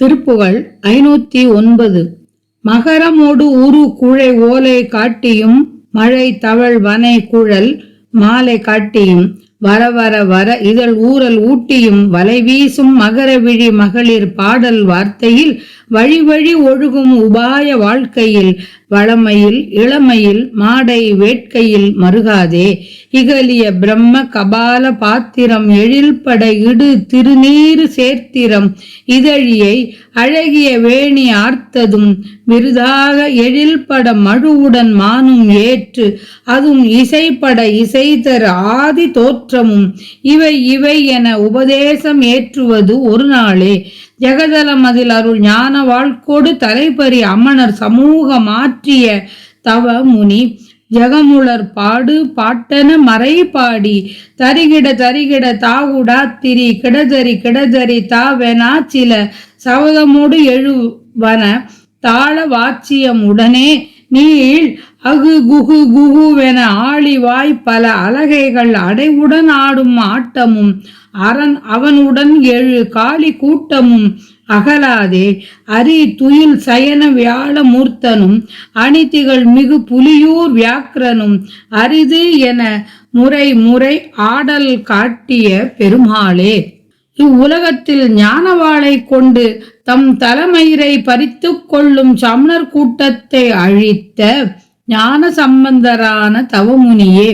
திருப்புகழ் ஐநூத்தி ஒன்பது. மகரமோடு உரு குழை ஓலை காட்டியும் மழை தவழ் வனை குழல் மாலை காட்டியும் வர வர வர இதழ் ஊரல் ஊட்டியும் வலை வீசும் மகர விழி மகளிர் பாடல் வார்த்தையில் வழி வழி ஒழுகும் உபாய வாழ்க்கையில் வளமையில் இளமையில் மாடை வேட்கையில் மருகாதே. இகலிய பிரம்ம கபால பாத்திரம் எழில்பட இடு திருநீர் சேர்த்திரம். இதழியை அழகிய வேணி ஆர்த்ததும் விருதாக எழில்பட மழுவுடன் மானும் ஏற்று அதுவும் இசைப்பட இசைதர் ஆதி தோற்றமும். இவை இவை என உபதேசம் ஏற்றுவது ஒரு நாளே. ஜெகதல மதில் அருள் ஞான வாழ்க்கோடு தலைப்பறி அமணர் சமூக மாற்றிய தவ முனி. ஜெகமுலர் பாடு பாட்டன மறை பாடி. தரிகிட தரிகிட தாகுடா திரி. கிடதரி கிடதரி தாவெனா சில சவதமோடு எழுவன. தாள வாச்சியம் உடனே நீள் அகு குகு குகுவென ஆழிவாய் பல அலகைகள் அடைவுடன் ஆடும் ஆட்டமும் அரண் அவனுடன் எழு காளி கூட்டமும் அகலாதே. அரி துயில் சயன வியாழ மூர்த்தனும் அணிதிகள் மிகு புலியூர் வியாக்கிரனும் அரிது என முறை முறை ஆடல் காட்டிய பெருமாளே. இவ்வுலகத்தில் ஞானவாளை கொண்டு தம் தலைமயிரை பறித்து கொள்ளும் சமணர் கூட்டத்தை அழித்த ஞான சம்பந்தரான தவமுனியே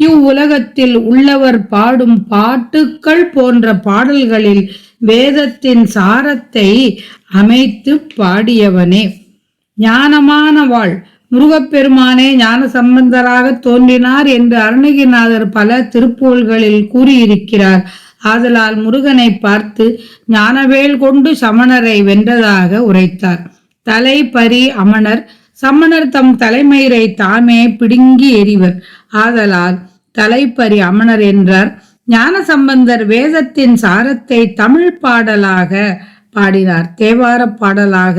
இவ்வுலகத்தில் உள்ளவர் பாடும் பாட்டுக்கள் போன்ற பாடல்களில் வேதத்தின் சாரத்தை அமைத்து பாடியவனே. ஞானமான வாழ். முருகப்பெருமானே ஞான சம்பந்தராக தோன்றினார் என்று அருணகிரிநாதர் பல திருப்போல்களில் கூறியிருக்கிறார். ஆதலால் முருகனை பார்த்து ஞானவேல் கொண்டு சமணரை வென்றதாக உரைத்தார். தலை பரி அமணர் சமணர் தம் தலைமயிரை தாமே பிடுங்கி எறிவர். ஆதலால் தலைப்பறி அமணர் என்றார். ஞான சம்பந்தர் வேதத்தின் சாரத்தை தமிழ் பாடலாக பாடினார். தேவார பாடலாக.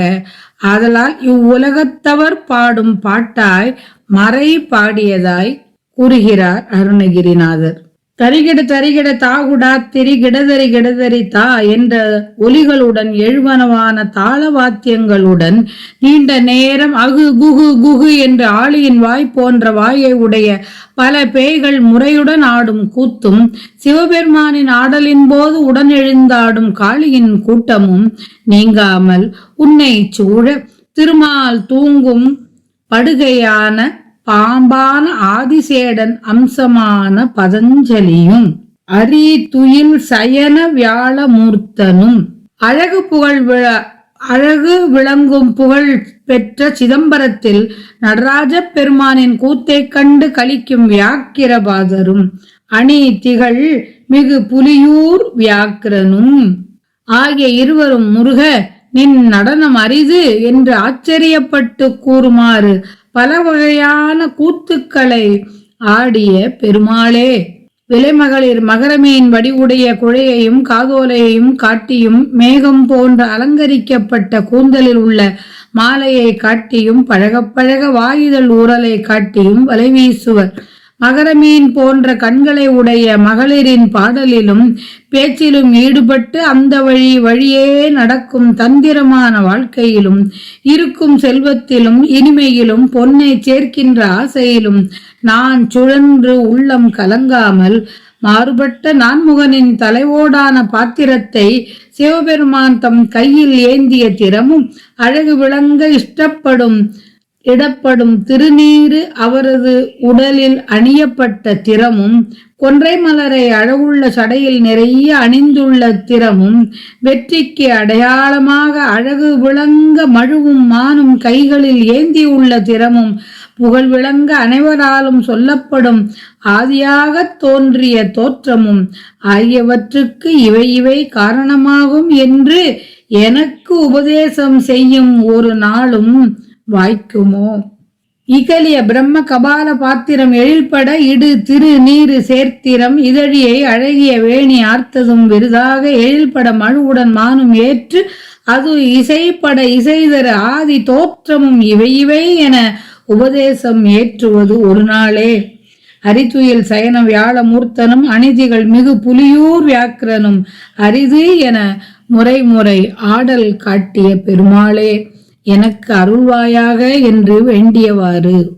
ஆதலால் இவ்வுலகத்தவர் பாடும் பாட்டாய் மறை பாடியதாய் கூறுகிறார் அருணகிரிநாதர். தரிகிட தரிகிட தாகுடா திரி கிடதரி கிடதரி தா என்ற ஒலிகளுடன் எழுவனவான தாள வாத்தியங்களுடன் நீண்ட நேரம் அகு குகு குகு என்று ஆளியின் வாய் போன்ற வாயை உடைய பல பேய்கள் முறையுடன் ஆடும் கூத்தும் சிவபெருமானின் ஆடலின் போது உடன் எழுந்தாடும் காளியின் கூட்டமும் நீங்காமல் உன்னை சூழ திருமால் தூங்கும் படுகையான பாம்பான ஆதிசேடன் அம்சமான பதஞ்சலியும் அரி துயில் சயன வியாழமூர்த்தனும் அழகு புகழ் விழ அழகு விளங்கும் புகழ் பெற்ற சிதம்பரத்தில் நடராஜ பெருமானின் கூத்தை கண்டு கழிக்கும் வியாக்கிரபாதரும் அணி திகழ் மிகு புலியூர் வியாக்கிரனும். ஆகிய இருவரும் முருக நின் நடனம் அரிது என்று ஆச்சரியப்பட்டு கூறுமாறு பல வகையான கூத்துக்களை ஆடிய பெருமாளே. விலைமகளிர் மகரமீன் வடிவுடைய குழையையும் காதோலையையும் காட்டியும் மேகம் போன்ற அலங்கரிக்கப்பட்ட கூந்தலில் உள்ள மாலையை காட்டியும் பழக பழக வாயுதல் ஊரலை காட்டியும் வலைவீசுவர் வீசுவர். மகரமீன் போன்ற கண்களை உடைய மகளிரின் பாடலிலும் பேச்சிலும் ஈடுபட்டு அந்த வழி வழியே நடக்கும் தந்திரமான வாழ்க்கையிலும் இருக்கும் செல்வத்திலும் இனிமையிலும் பொன்னை சேர்க்கின்ற ஆசையிலும் நான் சுழன்று உள்ளம் கலங்காமல் மாறுபட்ட நான்முகனின் தலைவோடான பாத்திரத்தை சிவபெருமான் தம் கையில் ஏந்திய திறமும் அழகு விளங்க இஷ்டப்படும் இடப்படும் திருநீரு அவரது உடலில் அணியப்பட்ட திறமும் கொன்றை மலரை அழகுள்ள சடையில் நிறைய அணிந்துள்ள திறமும் வெற்றிக்கு அடையாளமாக அழகு விளங்க மழுவும் மானும் கைகளில் ஏந்தியுள்ள திறமும் புகழ் விளங்க அனைவராலும் சொல்லப்படும் ஆதியாக தோன்றிய தோற்றமும் ஆகியவற்றுக்கு இவை இவை காரணமாகும் என்று எனக்கு உபதேசம் செய்யும் ஒரு நாளும் வாய்க்குமோ? இகலிய பிரம்ம கபால பாத்திரம் எழில்பட இடு திரு நீரு சேர்த்திரம். இதழியை அழகிய வேணி ஆர்த்ததும் விருதாக எழில்பட மழுவுடன் மானும் ஏற்று அது இசைப்பட இசைதர ஆதி தோற்றமும் இவை இவை என உபதேசம் ஏற்றுவது ஒரு நாளே அரிதுயில் சயன வியாழ மூர்த்தனும் அணிதிகள் மிகு புலியூர் வியாக்கிரனும் அரிது என முறை முறை ஆடல் காட்டிய பெருமாளே. எனக்கு அருள்வாயாக என்று வேண்டியவாறு.